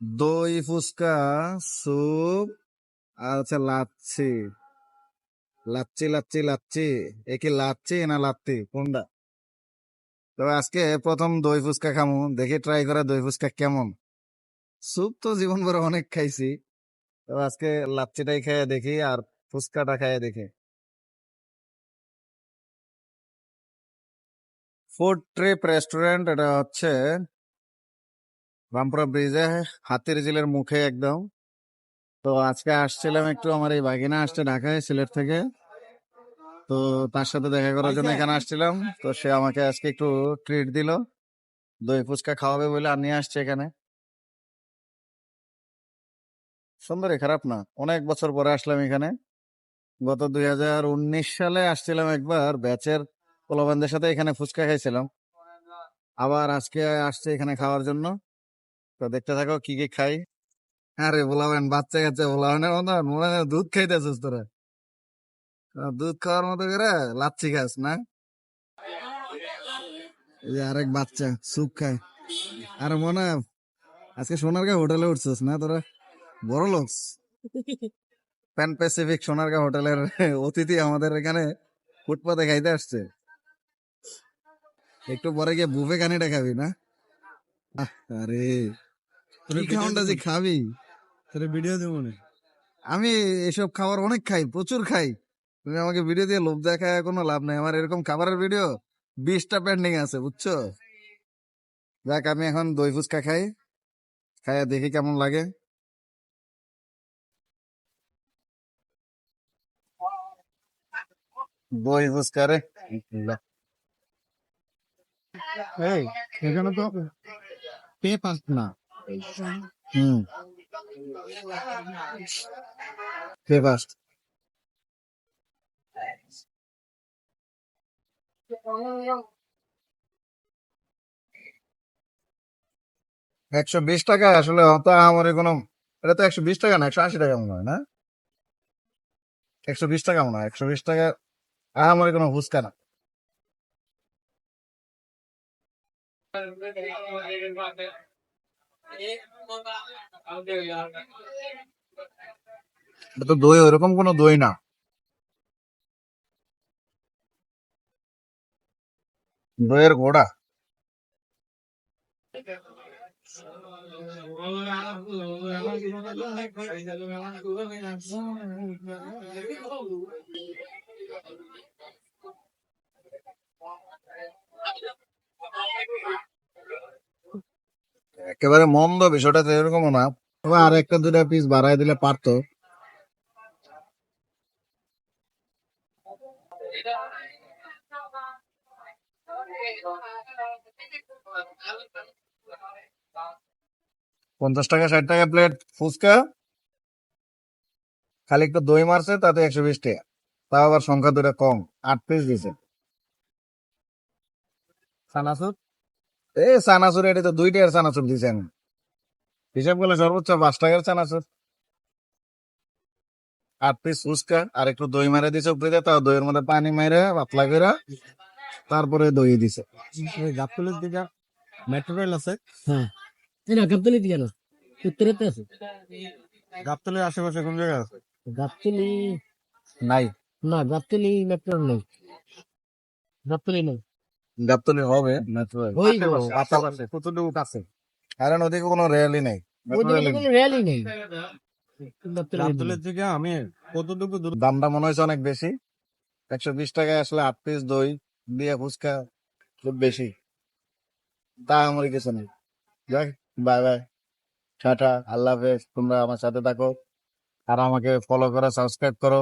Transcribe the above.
দই, ফুচকা, স্যুপ, আর হচ্ছে লাচ্ছি। লাচ্ছি লাচ্ছি লাচ্ছি। এ কি লাচ্ছি না লাত্তি? কোনটা? তবে আজকে প্রথম দই, ফুচকা খামু। দেখি ট্রাই করে দই, ফুচকা কেমন? স্যুপ তো জীবন ভরে অনেক খাইছি। তবে আজকে লাচ্ছিটাই খেয়ে দেখি আর ফুচকাটা খেয়ে দেখি। ফুড ট্রিপ রেস্টুরেন্ট এটা হচ্ছে রামপুরা ব্রিজে হাতির ঝিলের মুখে একদম। তো আজকে আসছিলাম একটু আমার এই বাগিনা আসছে ঢাকায় সিলেট থেকে। তো তার সাথে দেখা করার জন্য এখানে আসছিলাম। তো সে আমাকে আজকে একটু ট্রিট দিল। দই ফুচকা খাওয়াবে বলে আর নিয়ে আসছে এখানে। সুন্দরই খারাপ না। অনেক বছর পরে আসলাম এখানে। গত দুই হাজার উনিশ সালে আসছিলাম একবার ব্যাচের পোলাবানদের সাথে এখানে ফুচকা খাইছিলাম। আবার আজকে আসছে এখানে খাওয়ার জন্য। তো দেখতে থাকো কি কি খাই। আরে বলাবেন বাচ্চা কাচ্চা বলাবেনের মতো, মনে হয় দুধ খাইতেছিস তোরা। দুধ খাওয়ার মতো করে লাচ্ছি খাস, না? এই যে আরেক বাচ্চা সুপ খায়। আর মনে আজকে সোনারগাঁ হোটেলে উঠছিস, না তোরা? বড় লোক। প্যান প্যাসিফিক সোনারগাঁ হোটেলের অতিথি আমাদের এখানে ফুটপাতে খাইতে আসছে। একটু পরে গিয়ে বুফে কানিটা খাবি, না? আরে। খাওয়ানটা যে খাবি? তোর ভিডিও দেবো না? আমি এসব খাবার অনেক খাই প্রচুর খাই। তুমি আমাকে ভিডিও দিয়ে লোভ দেখায় কোনো লাভ নাই। আমার এরকম খাবারের ভিডিও বিশটা পেন্ডিং আছে বুঝছ? যাক আমি এখন দই ফুচকা খাই। খাইয়া দেখি কেমন লাগে। দই ফুচকা রে। এই এখানে তো পে পাস না। হুম কে ফার্স্ট একশো বিশ টাকা? আসলে অত আমার কোনো এটা তো একশো বিশ টাকা না, একশো আশি টাকা মনে হয়, না? একশো বিশ টাকা মনে হয়, একশো বিশ টাকা আমার কোনো ফুচকা না। এটা তো দই ওরকম কোনো দই না। দইয়ের ঘোড়া একেবারে মন্দ বিষয়টা তো এরকমও না। তবে আর একটা দুটা পিস বাড়াই দিলে পারতো। পঞ্চাশ টাকা, ষাট টাকা প্লেট ফুচকা। খালি একটু দই মারছে, তাতে একশো বিশ টাকা। তাও আবার সংখ্যা দুটা কম, আট পিস দিছে। সানাসুর? এ চানাচুর এটা তো দুই টাকার চানাচুর দিছেন। হিসাব করলে সর্বোচ্চ পাঁচ টাকার চানাচুর। আট পিস ফুচকা আর একটু দই মারে দিছে উপরে দিয়ে, তাও দইয়ের মধ্যে পানি মারে পাতলা করে তারপরে দই দিছে। গাবতলের দিকে মেট্রো রেল আছে। হ্যাঁ। এটা গাবতলি দিকে না উত্তরেতে আছে। গাবতলের আশেপাশে কোন জায়গায় আছে? গাবতলি নাই। না গাবতলি মেট্রো নেই। গাবতলি নেই। গাবতলি হবে। আশেপাশে কতটুকু কাছে? কারণ ওদিকে কোনো রেলই নেই। রেলই নেই। গাবতলি নেই। আমি কতটুকু দামটা মনে হয়েছে অনেক বেশি। একশো বিশ টাকায় আসলে আট পিস দই দিয়ে ফুচকা খুব বেশি। তা আমার কিছু নেই। যাক বাই বাই টাটা আল্লাহ হাফেজ। তোমরা আমার সাথে থাকো। আর আমাকে ফলো করো সাবস্ক্রাইব করো।